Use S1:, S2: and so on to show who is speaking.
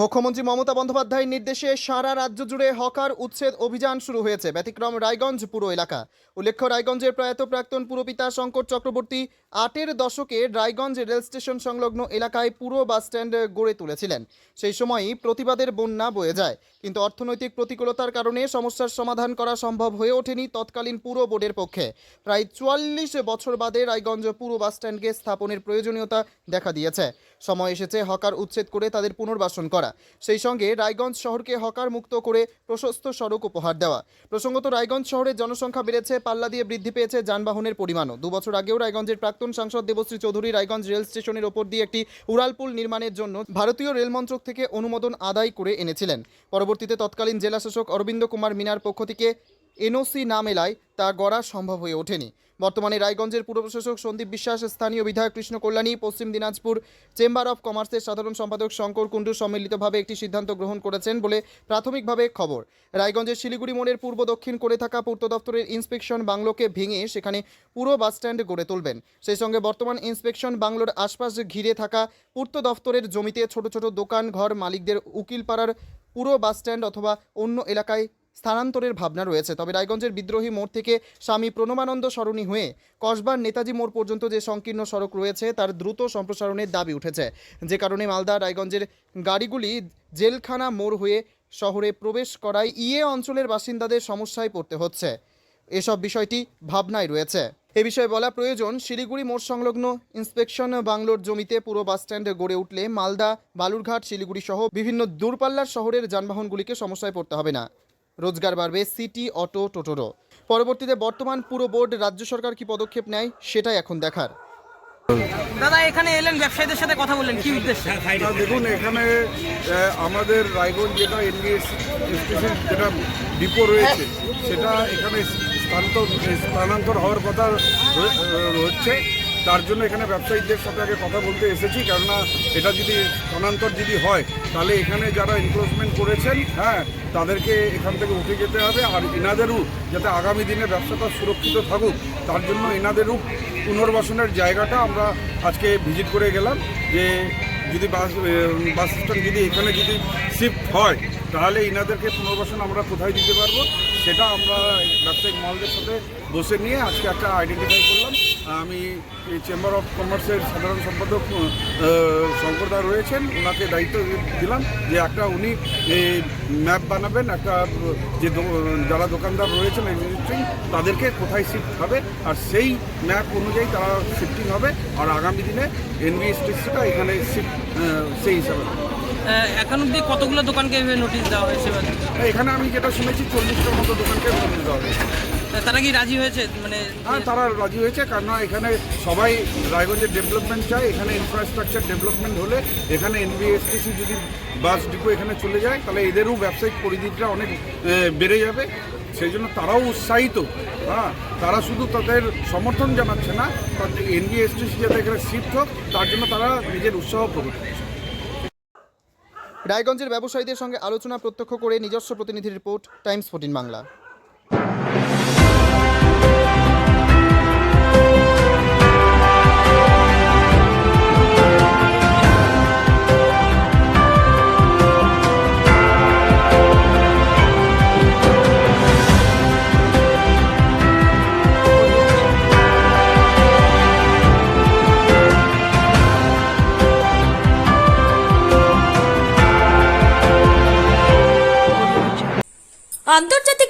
S1: মুখ্যমন্ত্রী মমতা বন্দ্যোপাধ্যায়ের নির্দেশে সারা রাজ্য জুড়ে হকার উচ্ছেদ অভিযান শুরু হয়েছে। ব্যতিক্রম রায়গঞ্জ পুরো এলাকা। উল্লেখ্য, রায়গঞ্জের প্রয়াত প্রাক্তন পুরপিতা শঙ্কর চক্রবর্তী আটের দশকে রায়গঞ্জ রেল স্টেশন সংলগ্ন এলাকায় পুরো বাসস্ট্যান্ড গড়ে তুলেছিলেন। সেই সময়ই প্রতিবাদের বন্যা বয়ে যায়। কিন্তু অর্থনৈতিক প্রতিকূলতার কারণে সমস্যার সমাধান করা সম্ভব হয়ে ওঠেনি তৎকালীন পুরো বোর্ডের পক্ষে। প্রায় চুয়াল্লিশ বছর বাদে রায়গঞ্জ পুরো বাসস্ট্যান্ডকে স্থাপনের প্রয়োজনীয়তা দেখা দিয়েছে। সময় এসেছে হকার উচ্ছেদ করে তাদের পুনর্বাসন করা। সেই সঙ্গে রায়গঞ্জ শহরকে হকার মুক্ত করে প্রশস্ত সড়ক উপহার দেওয়া। প্রসঙ্গত, রায়গঞ্জ শহরের জনসংখ্যা বেড়েছে, পাল্লা দিয়ে বৃদ্ধি পেয়েছে যানবাহনের পরিমাণও। দুবছর আগেও রায়গঞ্জের প্রাক্তন সাংসদ দেবশ্রী চৌধুরী রায়গঞ্জ রেল স্টেশনের ওপর দিয়ে একটি উড়ালপুল নির্মাণের জন্য ভারতীয় রেল মন্ত্রক থেকে অনুমোদন আদায় করে এনেছিলেন। পরবর্তীতে তৎকালীন জেলাশাসক অরবিন্দ কুমার মিনার পক্ষ থেকে এনওসি না মেলায় তা গড়া সম্ভব হয়ে ওঠেনি। বর্তমানে রায়গঞ্জের পুর প্রশাসক সন্দীপ বিশ্বাস, স্থানীয় বিধায়ক কৃষ্ণ কল্যাণী, পশ্চিম দিনাজপুর চেম্বার অফ কমার্সের সাধারণ সম্পাদক শঙ্কর কুণ্ডু সম্মিলিতভাবে একটি সিদ্ধান্ত গ্রহণ করেছেন বলে প্রাথমিকভাবে খবর। রায়গঞ্জের শিলিগুড়ি মোড়ের পূর্ব দক্ষিণ করে থাকা পূর্ত দপ্তরের ইন্সপেকশন বাংলোকে ভেঙে সেখানে পুরো বাসস্ট্যান্ড গড়ে তুলবেন। সেই সঙ্গে বর্তমান ইন্সপেকশন বাংলোর আশপাশ ঘিরে থাকা পূর্ত দপ্তরের জমিতে ছোট ছোট দোকান, ঘর মালিকদের উকিলপাড়ার পুরো বাসস্ট্যান্ড অথবা অন্য এলাকায় স্থানান্তরের ভাবনা রয়েছে। তবে রায়গঞ্জের বিদ্রোহী মোড় থেকে স্বামী প্রণমানন্দ সরণী হয়ে কসবার নেতাজি মোড় পর্যন্ত যে সংকীর্ণ সড়ক রয়েছে, তার দ্রুত সম্প্রসারণের দাবি উঠেছে। যে কারণে মালদা রায়গঞ্জের গাড়িগুলি জেলখানা মোড় হয়ে শহরে প্রবেশ করায় ইয়ে অঞ্চলের বাসিন্দাদের সমস্যায় পড়তে হচ্ছে। এসব বিষয়টি ভাবনায় রয়েছে। এ বিষয়ে বলা প্রয়োজন, শিলিগুড়ি মোড় সংলগ্ন ইন্সপেকশন বাংলোর জমিতে পুরো বাসস্ট্যান্ড গড়ে উঠলে মালদা, বালুরঘাট শিলিগুড়ি সহ বিভিন্ন দূরপাল্লার শহরের যানবাহনগুলিকে সমস্যায় পড়তে হবে না। রোজগার বাড়বে সিটি অটো টোটোরও। পরবর্তীতে বর্তমান পুরো বোর্ড রাজ্য সরকার কি পদক্ষেপ নেয় সেটাই এখন দেখার।
S2: দাদা এখানে এলেন ব্যবসায়ীদের সাথে কথা বললেন কি উদ্দেশ্যে?
S3: দেখুন এখানে আমাদের রায়গঞ্জ যেটা এনবিএস স্টেশন যেটা ডিপো রয়েছে সেটা এখানে স্থানান্তর স্থানান্তর হওয়ার কথা হচ্ছে তার জন্য এখানে ব্যবসায়ীদের সাথে আগে কথা বলতে এসেছি, কেননা এটা যদি স্থানান্তর যদি হয়, তাহলে এখানে যারা এনক্রোচমেন্ট করেছেন হ্যাঁ তাদেরকে এখান থেকে উঠে যেতে হবে। আর এনাদেরও যাতে আগামী দিনে ব্যবসাটা সুরক্ষিত থাকুক, তার জন্য এনাদেরও পুনর্বাসনের জায়গাটা আমরা আজকে ভিজিট করে গেলাম। যে যদি বাস বাস স্ট্যান্ড যদি এখানে যদি শিফট হয়, তাহলে এনাদেরকে পুনর্বাসন আমরা কোথায় দিতে পারব, সেটা আমরা ব্যবসায়িক মহলদের সাথে বসে নিয়ে আজকে একটা আইডেন্টিফাই করলাম। আমি এই চেম্বার অফ কমার্সের সাধারণ সম্পাদক শঙ্করদা রয়েছেন। ওনাকে দায়িত্ব দিলাম যে একটা উনি ম্যাপ বানাবেন একটা যে যারা দোকানদার রয়েছেন এক্সিস্টিং তাদেরকে কোথায় শিফট হবে আর সেই ম্যাপ অনুযায়ী তারা শিফটিং হবে আর আগামী দিনে এনবিএসটিসিটা এখানে শিফট সেই হিসাবে।
S2: এখন অব্দি কতগুলো দোকানকে নোটিশ দেওয়া হয়েছে?
S3: এখানে আমি যেটা শুনেছি চল্লিশটার মতো দোকানকে বলে দেওয়া হয়েছে।
S2: তারা কি রাজি হয়েছে? মানে
S3: হ্যাঁ তারা রাজি হয়েছে কারণ এখানে সবাই রায়গঞ্জের ডেভেলপমেন্ট চায়। এখানে ইনফ্রাস্ট্রাকচার ডেভেলপমেন্ট হলে এখানে এনবিএসটিসি যদি বাস ডিপো এখানে চলে যায় তাহলে এদেরও ব্যবসায়িক পরিধিটা অনেক বেড়ে যাবে। সেই জন্য তারাও উৎসাহিত। হ্যাঁ তারা শুধু তাদের সমর্থন জানাচ্ছে না এনবিএসটিসি যাতে এখানে শিফট হোক তার জন্য তারা নিজের উৎসাহ প্রকট করছে।
S1: রায়গঞ্জের ব্যবসায়ীদের সঙ্গে আলোচনা প্রত্যক্ষ করে নিজস্ব প্রতিনিধি রিপোর্ট টাইমস ফোর্টিন বাংলা।
S4: আন্তর্জাতিক